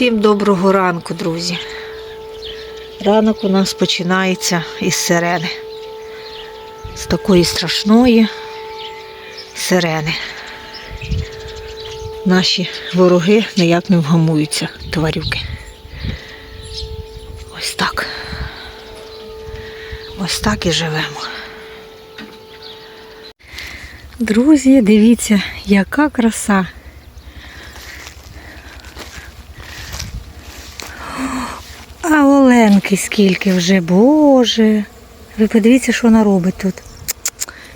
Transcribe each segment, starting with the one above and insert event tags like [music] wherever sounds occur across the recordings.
Всім доброго ранку, друзі. Ранок у нас починається із сирени. З такої страшної сирени. Наші вороги ніяк не вгамуються, тварюки. Ось так. Ось так і живемо. Друзі, дивіться, яка краса. А Оленки скільки вже, Боже. Ви подивіться, що вона робить тут.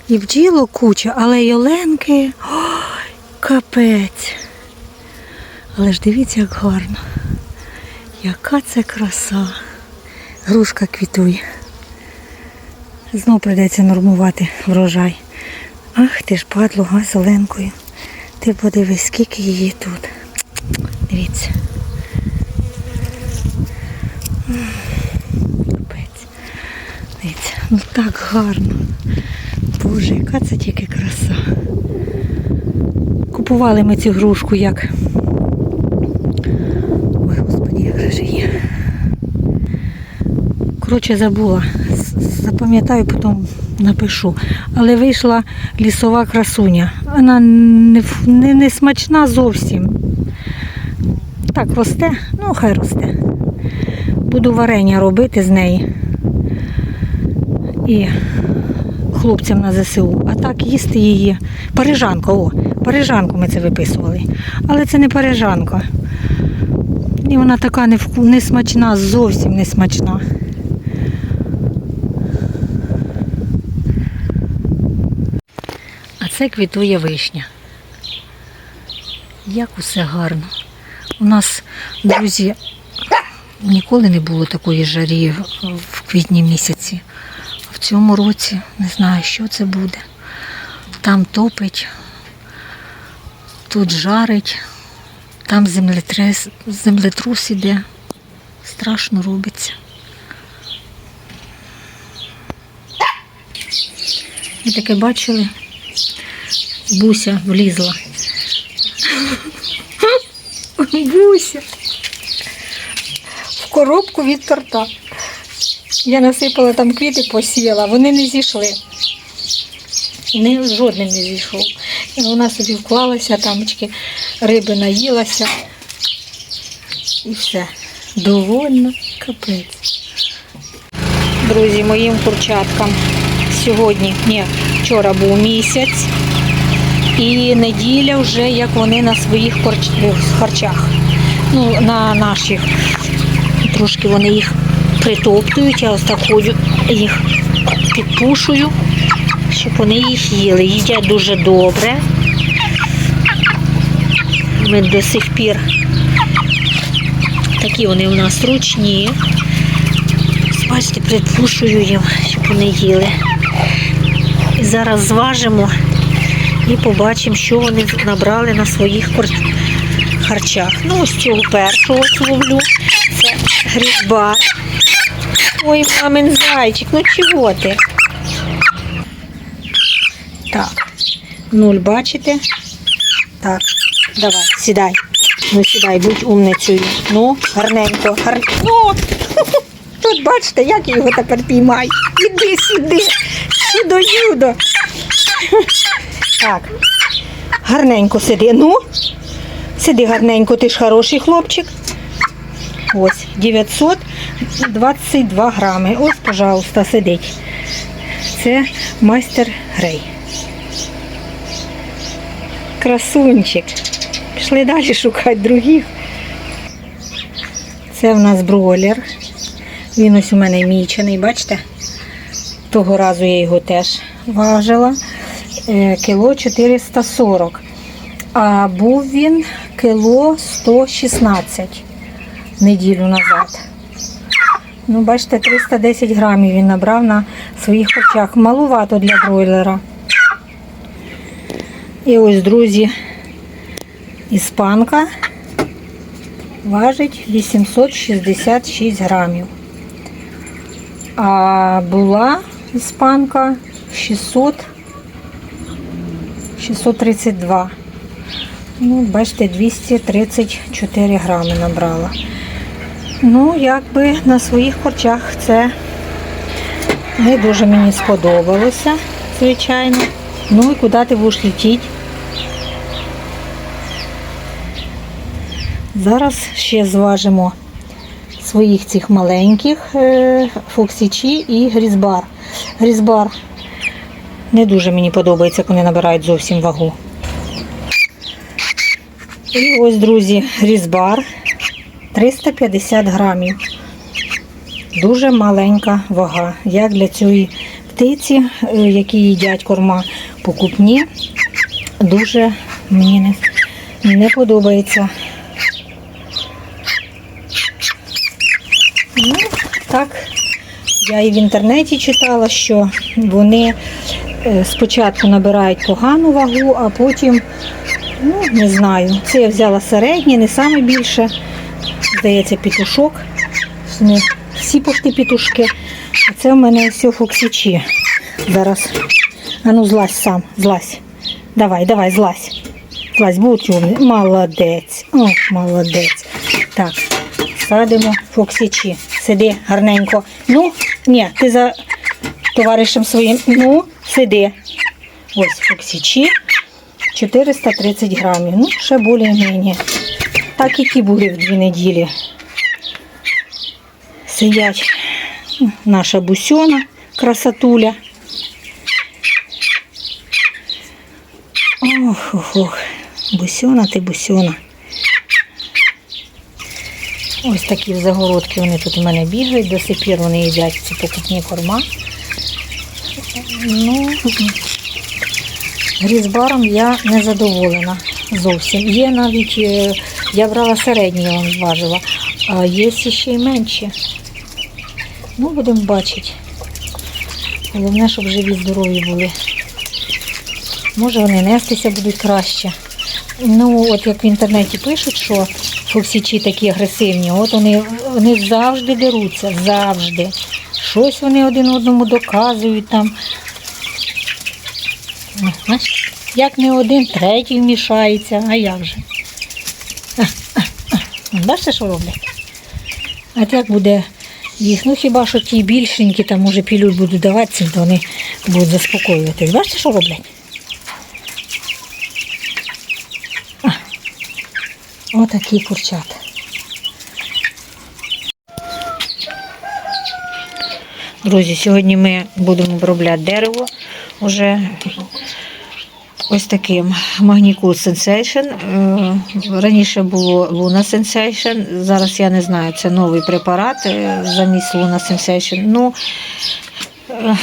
І бджіло куча, але й Оленки. Ой, капець. Але ж дивіться, як гарно. Яка це краса. Грушка квітує. Знов прийдеться нормувати врожай. Ах ти ж падло, га, з Оленкою. Ти подивись, скільки її тут. Дивіться. Дивіться, ну так гарно. Боже, яка це тільки краса. Купували ми цю грушку як. Ой, господи, як же її. Коротше, забула. Запам'ятаю, потім напишу. Але вийшла лісова красуня. Вона не, не, не смачна зовсім. Так росте, ну хай росте. Буду варення робити з неї. І хлопцям на ЗСУ. А так їсти її. Парижанка, о, парижанку ми це виписували. Але це не парижанка. І вона така не, вку- не смачна, зовсім не смачна. А це квітує вишня. Як усе гарно. У нас, друзі, ніколи не було такої жарі в квітні місяці. Цьому році не знаю, що це буде. Там топить, тут жарить, там землетрес, землетрус іде. Страшно робиться. Ви таке бачили? Буся влізла. [laughs] Буся. В коробку від торта. Я насипала там квіти, посіяла, вони не зійшли. Ні, жодним не зійшов. І вона собі вклалася, тамочки, риби наїлася. І все. Довольно капець. Друзі, моїм курчаткам сьогодні, ні, вчора був місяць. І неділя вже як вони на своїх е, харчах. Ну, на наших. Трошки вони їх притоптують, я ось так ходжу, їх підпушую, щоб вони їх їли. Їдять дуже добре. Ми до сих пір такі вони у нас ручні. Бачите, припушую їм, щоб вони їли. І зараз зважимо і побачимо, що вони набрали на своїх харчах. Ну, ось цього першого ловлю. Це грізбар. Ой, мамин зайчик, ну чого ти? Так, нуль бачите? Так, давай, сідай. Ну сідай, будь умницею. Ну, гарненько, гар... Ну, [laughs] тут бачите, як його тепер піймаю. Іди сюди, сюди, юдо. [laughs] Так, гарненько сиди. Ну, сиди гарненько, ти ж хороший хлопчик. Ось, 922 грами. Ось, пожалуйста, сидить. Це майстер Грей. Красунчик. Пішли далі шукати других. Це в нас бройлер. Він ось у мене мічений, бачите? Того разу я його теж важила. Е, Кіло 440. А був він кіло 116 неділю назад. Ну, бачите, 310 грамів він набрав на своїх очах. Малувато для бройлера. І ось, друзі, іспанка важить 866 грамів. А була іспанка 600 632. Ну, бачите, 234 грами набрала. Ну, якби на своїх корчах це не дуже мені сподобалося, звичайно. Ну і куди ти будеш летіти? Зараз ще зважимо своїх цих маленьких е, фоксічі і грізбар. Грізбар не дуже мені подобається, коли набирають зовсім вагу. І ось, друзі, різбар 350 грамів. Дуже маленька вага. Як для цієї птиці, е, які їдять корма покупні, дуже мені не, не подобається. Ну, так, я і в інтернеті читала, що вони е, спочатку набирають погану вагу, а потім Ну, не знаю. Це я взяла середнє, не саме більше. Здається, пітушок. Не всі пошти пітушки. А це в мене все фоксичі. Зараз. А ну злазь сам, злазь. Давай, давай, злазь. Злазь, будь умний. Молодець. О, молодець. Так, садимо фоксичі. Сиди гарненько. Ну, ні, ти за товаришем своїм. Ну, сиди. Ось фоксичі. 430 грамів. Ну, ще більш-менш. Так і ті були в дві неділі. Сидять наша бусьона, красотуля. Ох, ох, ох. Бусьона ти бусьона. Ось такі загородки вони тут у мене бігають, до сих пір вони їдять ці покупні корма. Ну, Грізбаром я не задоволена зовсім. Є навіть, е, я брала середні, я вам зважила, а є ще й менші. Ну, будемо бачити. Головне, щоб живі здорові були. Може вони нестися будуть краще. Ну, от як в інтернеті пишуть, що фоксічі такі агресивні, от вони, вони завжди деруться, завжди. Щось вони один одному доказують там. Як не один, третій вмішається, а як же? Бачите, що роблять? А як буде їх? Ну хіба що ті більшенькі, там може пілюль будуть давати то вони будуть заспокоюватись. Бачите, що роблять? А, Отакі курчата. Друзі, сьогодні ми будемо обробляти дерево уже ось таким Sensation. Е, Раніше було Luna Sensation, зараз я не знаю, це новий препарат е, замість Luna Sensation. Ну, е,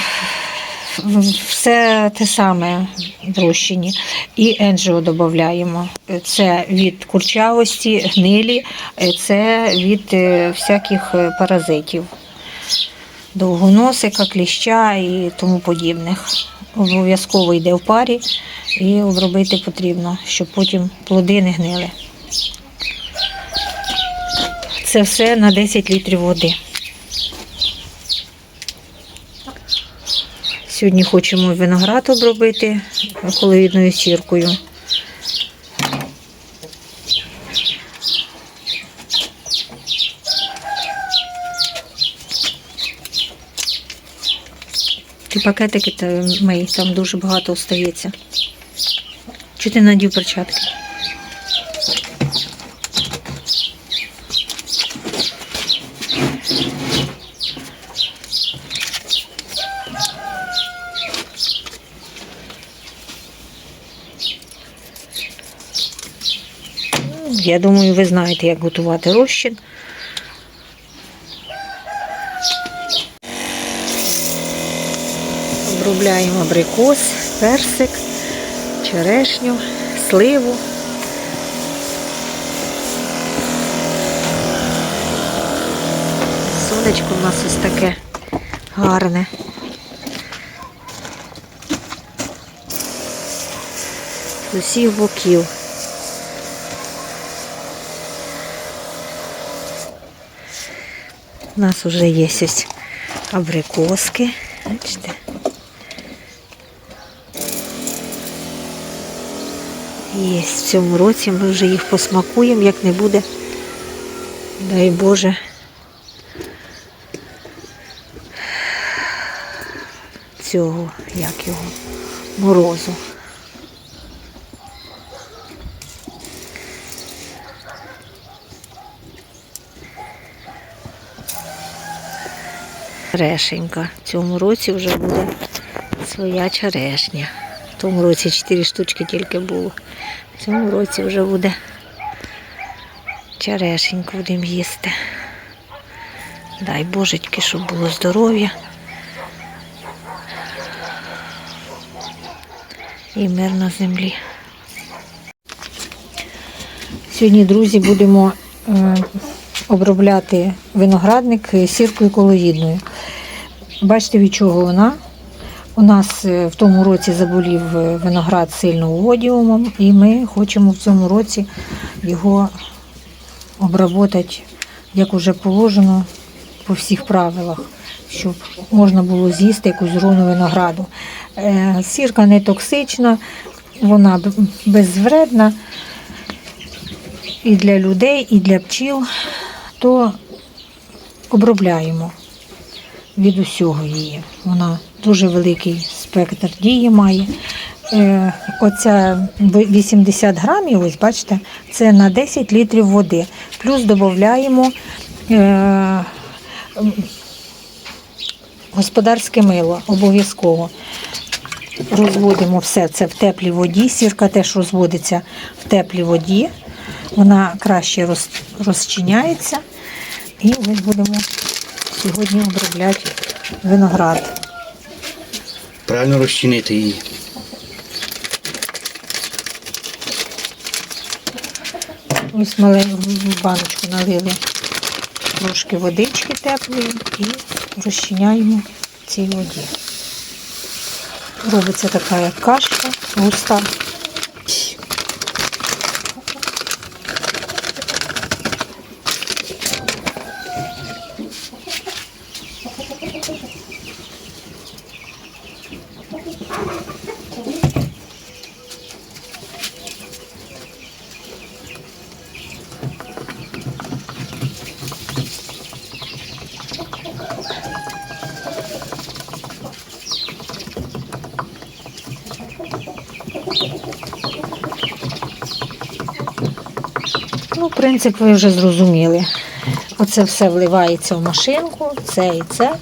все те саме в розчині. І енджіо додаємо. Це від курчавості, гнилі, е, це від всяких паразитів довгоносика, кліща і тому подібних. Обов'язково йде в парі і обробити потрібно, щоб потім плоди не гнили. Це все на 10 літрів води. Сьогодні хочемо виноград обробити колоїдною сіркою. Пакетики та мий, там дуже багато остається. Чи ти надів перчатки? Я думаю, ви знаєте, як готувати розчин. Обробляємо абрикос, персик, черешню, сливу. Сонечко у нас ось таке гарне. З усіх боків. У нас вже є ось абрикоски. Бачите? Є в цьому році ми вже їх посмакуємо, як не буде. Дай Боже. Цього, як його, морозу. Черешенька. В цьому році вже буде своя черешня. В тому році 4 штучки тільки було. В цьому році вже буде черешеньку будемо їсти. Дай Божечки, щоб було здоров'я. І мир на землі. Сьогодні, друзі, будемо е, обробляти виноградник сіркою колоїдною. Бачите, від чого вона? У нас е, в тому році заболів е, виноград сильно одіумом, і ми хочемо в цьому році його обработати, як уже положено, по всіх правилах, щоб можна було з'їсти якусь зрону винограду. Е, Сірка не токсична, вона безвредна і для людей, і для пчіл, то обробляємо від усього її. Вона дуже великий спектр дії має. Е, оця 80 грамів, ось бачите, це на 10 літрів води. Плюс додаємо е, господарське мило обов'язково. Розводимо все це в теплій воді. Сірка теж розводиться в теплій воді. Вона краще роз, розчиняється. І ось будемо сьогодні обробляти виноград. Правильно розчинити її. Ось маленьку баночку налили трошки водички теплої і розчиняємо в цій воді. Робиться така як кашка густа. Ну, принцип ви вже зрозуміли. Оце все вливається в машинку, це і це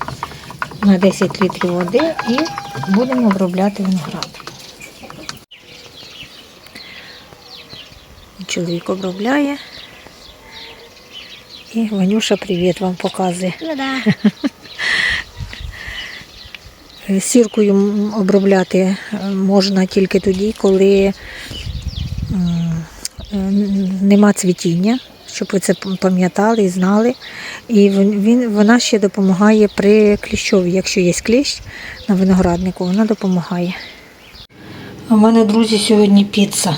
на 10 літрів води і будемо обробляти виноград. Чоловік обробляє. І Ванюша привіт вам показує. Е, [laughs] Сіркою обробляти е, можна тільки тоді, коли е, нема цвітіння, щоб ви це пам'ятали і знали. І він, вона ще допомагає при кліщові. Якщо є кліщ на винограднику, вона допомагає. У мене, друзі, сьогодні піца.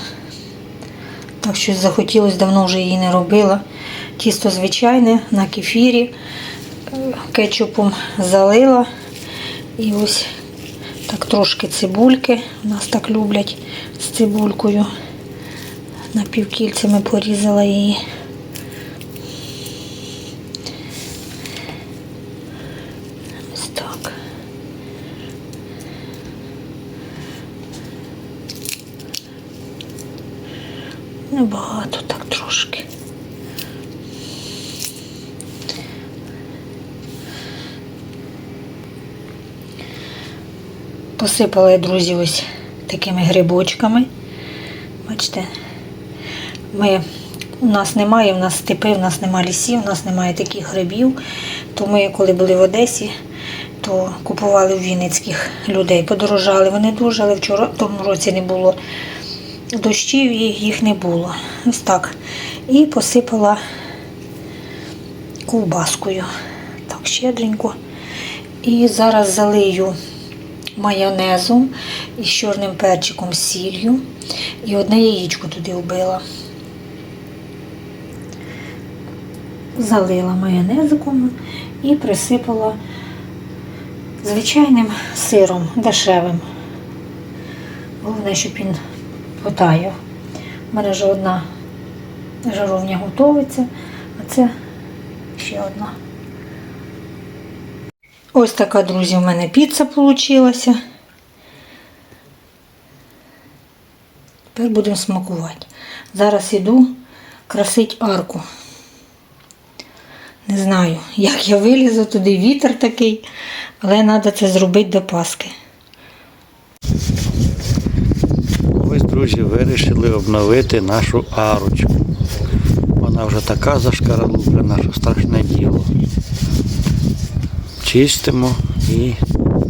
Так що захотілося, давно вже її не робила. Тісто звичайне на кефірі, е, кетчупом залила. І ось так трошки цибульки. У нас так люблять з цибулькою. Напівкільцями порізала її. Ось так. Небагато, так трошки. Посипала я, друзі, ось такими грибочками. Бачите, ми, у нас немає, у нас степи, у нас немає лісів, у нас немає таких грибів. То ми, коли були в Одесі, то купували в Вінницьких людей. Подорожали вони дуже, але вчора в тому році не було дощів і їх не було. Ось так. І посипала ковбаскою. Так, щедренько. І зараз залию майонезом із чорним перчиком з сіллю. І одне яєчко туди вбила. Залила майонезиком і присипала звичайним сиром дешевим. Головне, щоб він потаяв. У мене вже одна жаровня готується, а це ще одна. Ось така, друзі, в мене піца вийшла. Тепер будемо смакувати. Зараз іду красить арку. Не знаю, як я вилізу туди, вітер такий, але треба це зробити до Паски. Ось, друзі, вирішили обновити нашу арочку. Вона вже така зашкаралуплена, що страшне діло. Чистимо і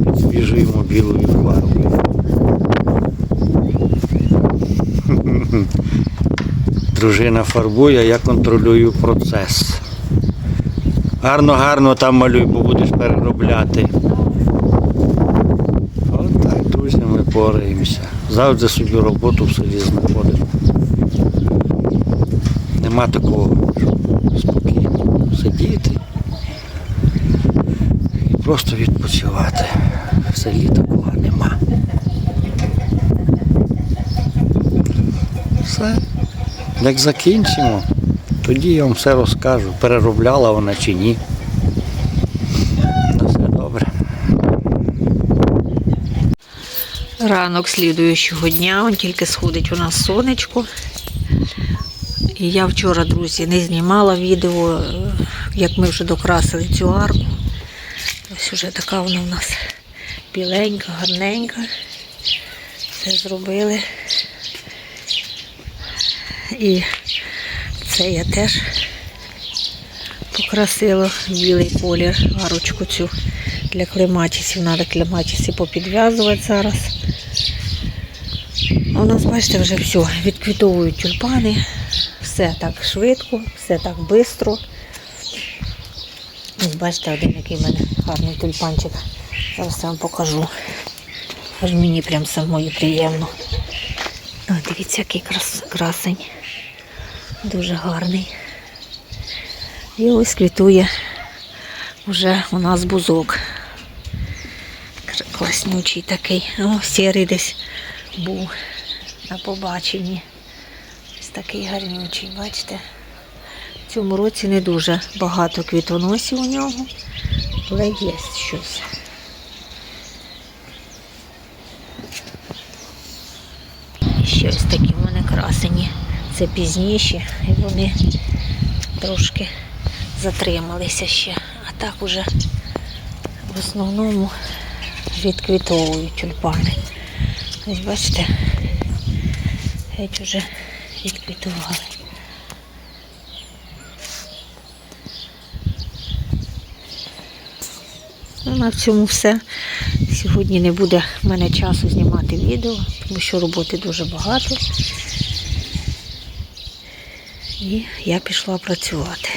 підсвіжуємо білою фарбою. [laughs] Дружина фарбує, я контролюю процес. Гарно, гарно там малюй, бо будеш переробляти. От так, друзі, ми пораємося. Завжди собі роботу в селі знаходимо. Нема такого, щоб спокійно сидіти і просто відпочивати. В селі такого нема. Все. Як закінчимо, тоді я вам все розкажу, переробляла вона чи ні. Все добре. Ранок слідуючого дня, он тільки сходить у нас сонечко. І я вчора, друзі, не знімала відео, як ми вже докрасили цю арку. Вже така вона у нас біленька, гарненька. Все зробили. І це я теж покрасила білий колір арочку цю для клематісів. Треба клематіси попідв'язувати зараз. У нас, бачите, вже все, відквітовують тюльпани. Все так швидко, все так швидко. Бачите, один який в мене гарний тюльпанчик. Зараз я вам покажу. Аж мені прям самої приємно. О, дивіться, який крас, красень. Дуже гарний. І ось квітує вже у нас бузок. Класнючий такий. О, сірий десь був на побаченні. Ось такий гарнючий, бачите? В цьому році не дуже багато квітоносів у нього, але є щось. Ще ось такі в мене красені. Це пізніші, і вони трошки затрималися ще. А так уже в основному відквітовують тюльпани. Ось бачите, геть уже відквітували. Ну, на цьому все. Сьогодні не буде в мене часу знімати відео, тому що роботи дуже багато. І я пішла працювати.